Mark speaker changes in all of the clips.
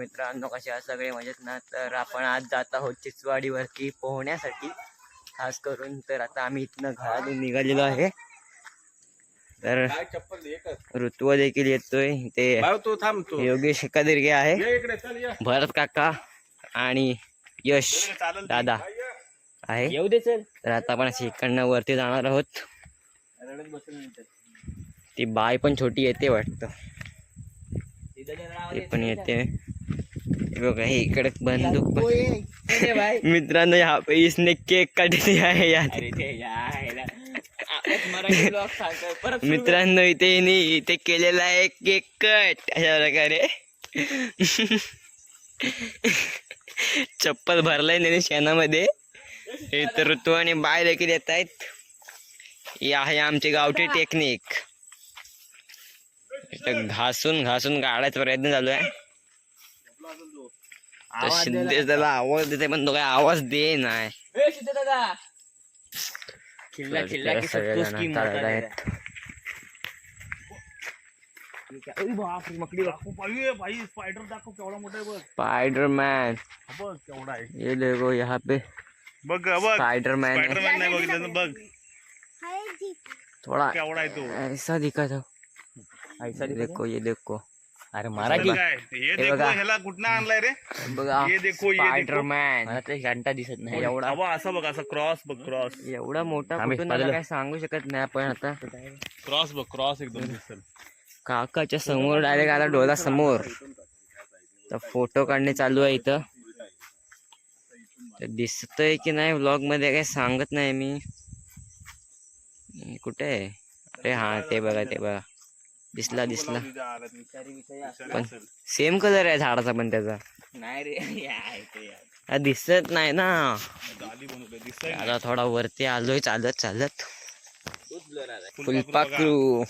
Speaker 1: मित्रांनो कसे आहात सगळे मजेत ना? तर आपण आज जात आहोत चिचवाडीवरती पोहण्यासाठी. खास करून तर आता आम्ही इथनं घरातून निघालेलो आहे. तर
Speaker 2: काय चप्पल एकच?
Speaker 1: ऋतुव देखील येतोय. ते
Speaker 2: भाऊ तू थांब तू.
Speaker 1: योगेश एकादिर्गे आहे.
Speaker 2: ये इकडे चल ये.
Speaker 1: भरत काका आणि यश दादा? आहे.
Speaker 3: येऊ दे चल.
Speaker 1: तर आता आपण अशी इकडनं वरती जाणार आहोत. ती बाय पण छोटी येते वाटतं. ती पण येते. बघा हे इकडे बंदूक मित्रांनो यहाँ पे इसने केक है
Speaker 3: सुरू कर.
Speaker 1: मित्रांनो इथे इथे केलेला आहे केक कट. अशा प्रकारे. चप्पल भरलाय त्याने शेणामध्ये. इथं ऋतू आणि बाय देखील येत आहेत. ही आहे आमची गावठी टेक्निक घासून घासून काढायचा प्रयत्न चालू आहे. तर
Speaker 3: आवाज द्यायला-
Speaker 1: सिद्धेश त्याला आवाज देते पण तो काय आवाज दे नाही
Speaker 3: ए, सिद्ध दादा खिल्ला खिल्ला की
Speaker 1: सगळेजण
Speaker 3: सबको स्कीम
Speaker 1: चालत
Speaker 3: होता
Speaker 1: आहेत.
Speaker 3: है. अरे बापरे, मकडी बघ.
Speaker 2: दाखव भाई भाई स्पायडर दाखव केवढा मोठा आहे बघ
Speaker 1: स्पाइडरमैन
Speaker 2: हा बघ केवढा आहे
Speaker 1: ये देखो यहाँ पे
Speaker 2: बघ बघ
Speaker 1: स्पाइडरमैन है
Speaker 2: स्पायडरमॅन नाही बघितलं तर बघ
Speaker 1: थोड़ा
Speaker 2: केवढा आहे तो
Speaker 1: ऐसा दिखा था
Speaker 3: ऐसा
Speaker 1: ये
Speaker 3: दिखत
Speaker 1: देखो ये देखो
Speaker 3: अरे
Speaker 2: तर
Speaker 3: मराठी
Speaker 2: काय? हे देखो
Speaker 1: बघा.
Speaker 2: ह्याला कुठनं आणलाय रे?
Speaker 1: बघा
Speaker 2: ये देखो, ये देखो.
Speaker 1: स्पाइडरमैन
Speaker 3: मला ते घंटा दिसत नाही
Speaker 1: एवढा.
Speaker 2: असं बघ असं क्रॉस बघ क्रॉस
Speaker 1: एवढा मोठा
Speaker 3: आम्ही
Speaker 1: कुठून आला
Speaker 3: बाजूला.
Speaker 1: काय सांगू शकत नाही आपण आता.
Speaker 2: क्रॉस बघ क्रॉस एकदम दिसेल.
Speaker 1: काकाच्या समोर डायरेक्ट आला डोला समोर तर फोटो काढणे चालू आहे इथं. तर दिसतंय की नाही व्लॉगमध्ये काही सांगत नाही मी. हम्म, कुठे आहे? अरे हा ते बघा ते बघा. दिसला दिसला. पण सेम कलर आहे झाडाचा पण त्याचा.
Speaker 3: नाही रे ते
Speaker 1: दिसत नाही ना.
Speaker 2: गाली
Speaker 1: आता थोडा वरती आलोय चालत चालत. फुलपाखरू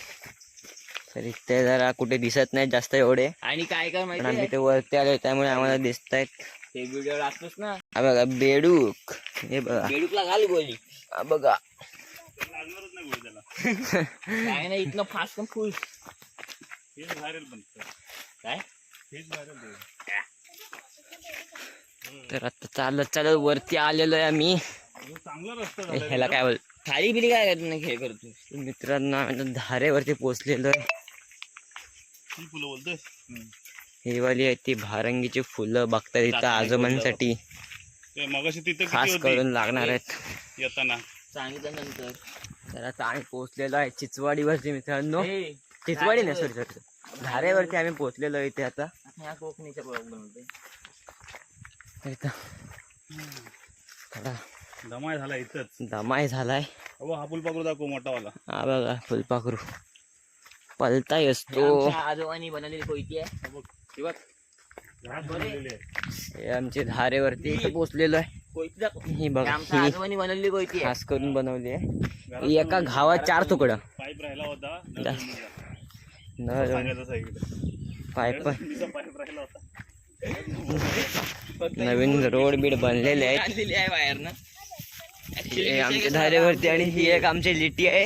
Speaker 1: तर इथे जरा कुठे दिसत नाही जास्त एवढे.
Speaker 3: आणि काय काय माहिती
Speaker 1: आम्ही? ते वरती आलोय त्यामुळे आम्हाला दिसत आहेत
Speaker 3: ते व्हिडिओ टाकतोस ना.
Speaker 1: हा बघा बेडूक. हे बघा.
Speaker 3: बेडूकला घाल
Speaker 1: हा बघा.
Speaker 2: लागणारच नाही गोळी त्याला.
Speaker 3: काय नाही इथनं फास्ट पण फुल
Speaker 2: हेच व्हायरल
Speaker 3: काय?
Speaker 2: हेच व्हायरल
Speaker 1: तर आता चालत चालत वरती आलेलो आहे आम्ही.
Speaker 2: चांगला रस्ता
Speaker 1: ए,
Speaker 2: झाला
Speaker 1: ह्याला काय बोल
Speaker 3: खाली बिली काय करत नाही खेळ करतो?
Speaker 1: मित्रांनो धारेवरती पोहोचलेलो आहे.
Speaker 2: ती फुलं बोलतोय?
Speaker 1: ही वाली आहे ती भारंगीची फुलं बघतात इथं आजोबांसाठी.
Speaker 2: मगाशी तिथे
Speaker 1: खास करून लागणार आहेत.
Speaker 2: येताना.
Speaker 3: सांगितलं नंतर
Speaker 1: तर आता आम्ही पोहोचलेलो आहे चिचवाडीवरती मित्रांनो.
Speaker 3: ए,
Speaker 1: चिचवाडी नाही सॉरी सॉरी धारेवरती आम्ही पोहोचलेलो आहे इथे आता.
Speaker 3: कोकणीच्या
Speaker 1: थोडा
Speaker 2: दमाय झाला इथंच.
Speaker 1: दमाय झालाय.
Speaker 2: अहो हा फुलपाखरू दाखव मोठावाला.
Speaker 1: हा बघा फुलपाखरू. पलताय
Speaker 3: हे
Speaker 1: असतो
Speaker 3: आजोबांनी बनवलेली कोयती आहे.
Speaker 1: हे आमचे धारेवरती इथं पोहोचलेलो आहे. ही
Speaker 3: हे
Speaker 1: बघा ही खास करून बनवली आहे. एका घावात चार तुकडं.
Speaker 2: पाईप राहिला होता
Speaker 1: पाईप
Speaker 2: पाईप राहिला होता
Speaker 1: नवीन रोड बीड बनलेले
Speaker 3: आहे बाहेर ना
Speaker 1: हे आमच्या धारेवरती आणि ही एक आमची लिटी आहे.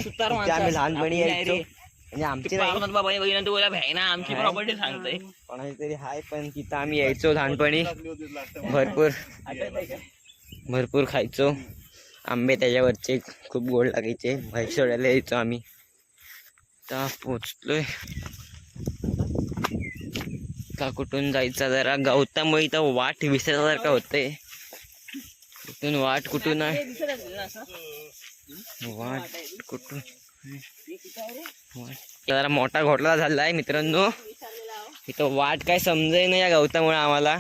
Speaker 1: आम्ही. लहानपणी यायचो. म्हणजे आमची.
Speaker 3: प्रॉपर्टी सांगतोय.
Speaker 1: कोणाची तरी हाय पण तिथं आम्ही यायचो लहानपणी. भरपूर? भरपूर खायचो. आंबे त्याच्यावरचे खूप गोड लागायचे. बाईक सोडायला यायचो आम्ही. आता पोचलोय. का कुठून जायचा जरा? गवतामुळे इथं वाट विसरल्यासारखं होतंय. कुठून वाट कुठून आहे? वाट कुठून? जरा मोठा घोटला झालाय मित्रांनो. इथं वाट काय समजाय नाही या गवतामुळे आम्हाला.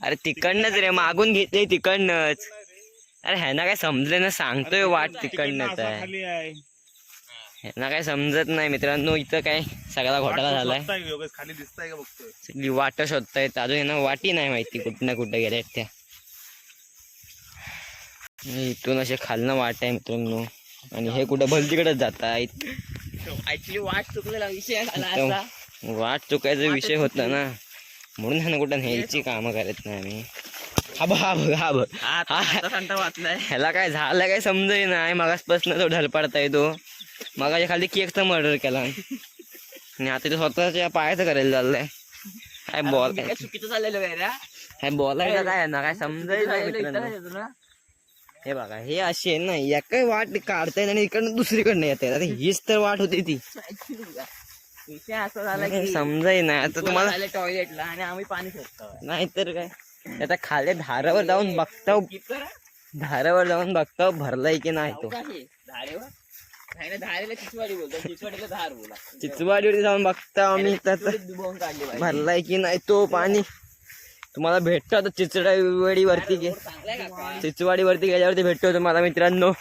Speaker 1: अरे तिकडनंच रे मागून घेतले तिकडनंच. अरे ह्यांना काय समजलं ना सांगतोय वाट तिकडनंच आहे. ह्यांना काय समजत नाही मित्रांनो इथं काय सगळा घोटाळा झालाय.
Speaker 2: शोधताय का योगेश? खाली दिसताय का बघतोय
Speaker 1: सगळी वाट शोधतायत. अजून यांना वाटी नाही माहिती कुठं ना कुठं गेल्यात त्या. इथून असे खालनं वाट आहे मित्रांनो. आणि हे कुठं भलतीकडेच जात आहेत
Speaker 3: ऍक्च्युली वाट चुकलेला विषय
Speaker 1: वाट चुकायचा विषय होता ना. म्हणून ह्यांना कुठं न्यायची कामं करत नाही आम्ही. हा बघ हा बघ हा बघ. ह्याला काय झालं काय समजय नाही मगासपासून तो ढलपाडताय तो. मगाच्या खाली केकचा मर्डर केला. आणि आता तो स्वतःच्या पायाचं करायला चाललाय. काय बॉल
Speaker 3: काय चुकीचं चाललेलं काय
Speaker 1: बोलायचं काय ना काय मित्रांनो. हे बघा हे अशी आहे ना या काय वाट काढतायत आणि इकडनं दुसरीकडनं येत आता हीच तर वाट होती ती.
Speaker 3: विषय असा झाला की
Speaker 1: समजाय नाही आता तुम्हाला
Speaker 3: आले टॉयलेटला आणि आम्ही पाणी शोधतो
Speaker 1: नाहीतर काय? आता खाली धारावर जाऊन बघताव धारावर जाऊन बघताव भरलाय की नाही तो.
Speaker 3: धारेवर? नाही ना धारेला चिचवाडी बोलतो. चिचवाडीला धार बोला.
Speaker 1: चिचवाडीवर जाऊन बघताव आम्ही भरलाय की नाही तो पाणी? तुम्हाला भेटतो आता चिचवाडी वरती गे
Speaker 3: चांगलाय काका
Speaker 1: चिचवाडी वरती गेल्यावरती भेटतो तुम्हाला मित्रांनो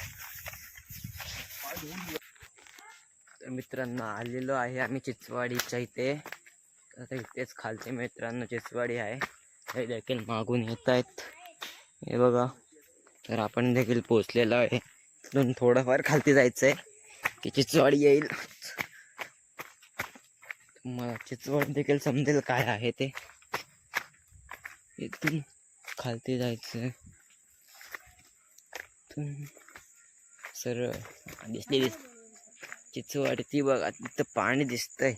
Speaker 1: तर मित्रांनो आलेलो आहे आम्ही चिचवाडीच्या इथे. आता इथेच खालचे मित्रांनो चिचवाडी आहे. हे देखील मागून येत आहेत. हे बघा तर आपण देखील पोचलेलो आहे. तिथून थोडंफार खालती जायचं आहे की चिचवाडी येईल. मला चिचवाडी देखील समजेल काय आहे ते. इथून खालती जायचं आहे इथून सरळ दिसली दिस चिचवाडी ती बघा तिथं पाणी दिसतंय.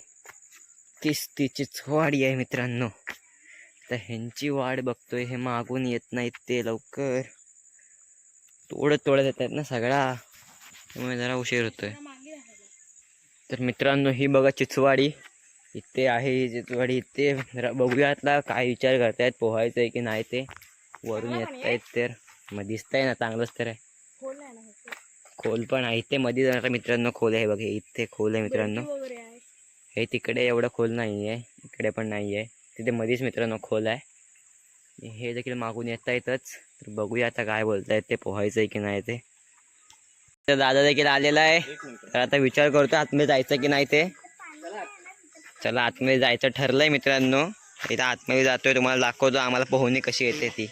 Speaker 1: तीच ती चिचवाडी आहे मित्रांनो. तर ह्यांची वाट बघतोय हे मागून येत नाहीत ते लवकर. तोडत तोडत येत आहेत ना सगळा. त्यामुळे जरा उशीर होतोय. तर मित्रांनो ही बघा चिचवाडी इथे आहे ही चिचवाडी इथे जरा बघूया आता काय विचार करतायत पोहायचं आहे की नाही ते. वरून येत आहेत तर. मग दिसतंय ना चांगलंच तर आहे. खोल पण आहे. इथे मध्ये जरा मित्रांनो खोल आहे बघा. इथे खोल आहे मित्रांनो. हे तिकडे एवढं खोल नाही आहे इकडे पण नाही आहे तिथे मध्येच मित्रांनो खोल आहे. हे देखील मागून येत आहेतच. तर बघूया आता काय बोलतायत ते पोहायचं आहे की नाही ते. तर दादा देखील आलेला आहे. तर आता विचार करतो आतमध्ये जायचं की नाही ते. चला आतमध्ये जायचं ठरलंय मित्रांनो. इथं आतमध्ये जातोय. तुम्हाला दाखवतो आम्हाला पोहणी कशी येते ती.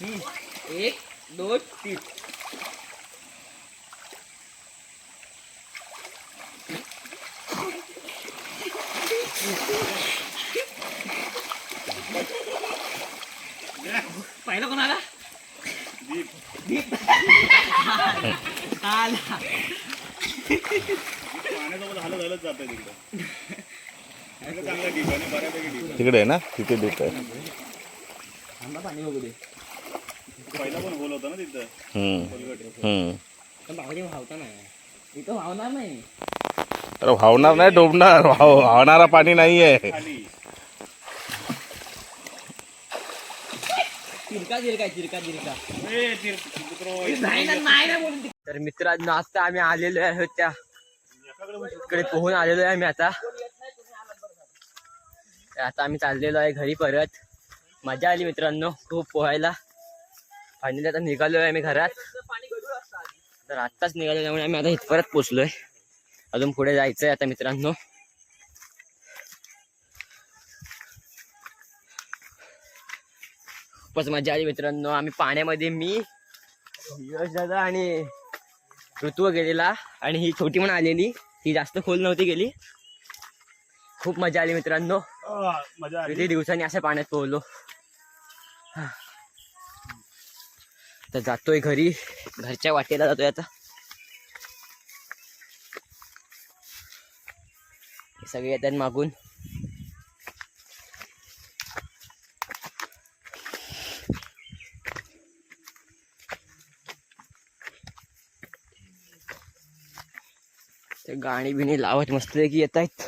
Speaker 3: एक दोन तीन पहिला कोणाला?
Speaker 2: दीप
Speaker 3: आला.
Speaker 2: पाण्यासोबत हालत हालत जात आहे तिकडं तिकडं चांगला डीप आहे ना? बऱ्यापैकी डीप आहे.
Speaker 4: तिकडे आहे ना तिथे डीप आहे.
Speaker 3: थांबा पाणी बघू दे.
Speaker 2: पहिला पण होल होता ना तिथं.
Speaker 4: हम्म,
Speaker 2: खोलगट
Speaker 4: हम्म.
Speaker 3: पण भाऊजी वाहता नाही. इथं वाहणार नाही.
Speaker 4: अरे वाहणार नाही डोबणार. वाह वाहणारा पाणी नाही आहे
Speaker 2: खाली.
Speaker 3: चिरका चिरका चिरका चिरका.
Speaker 2: ए, तीर-
Speaker 1: मित्रांनो आता आम्ही आलेलो आहोत त्या. इकडे पोहून आलेलो आहे आम्ही आता. आता आम्ही चाललेलो आहे घरी परत. मजा आली मित्रांनो खूप पोहायला. फायनली आता निघालो आहे आम्ही घरात. तर आत्ताच निघालो त्यामुळे आम्ही आता इथपर्यंत पोचलोय अजून पुढे जायचंय आता मित्रांनो. खूपच मजा आली मित्रांनो. आम्ही पाण्यामध्ये मी यश दादा आणि ऋतू गेलेला. आणि ही छोटी पण आलेली. ती जास्त खोल नव्हती गेली. खूप मजा आली मित्रांनो.
Speaker 2: आ, मजा आली.
Speaker 1: किती दिवसांनी अशा पाण्यात पोहलो तर जातोय घरी. घरच्या वाटेला जातोय आता. सगळे येतात मागून. ते गाणी बिणी लावत मस्त की येत आहेत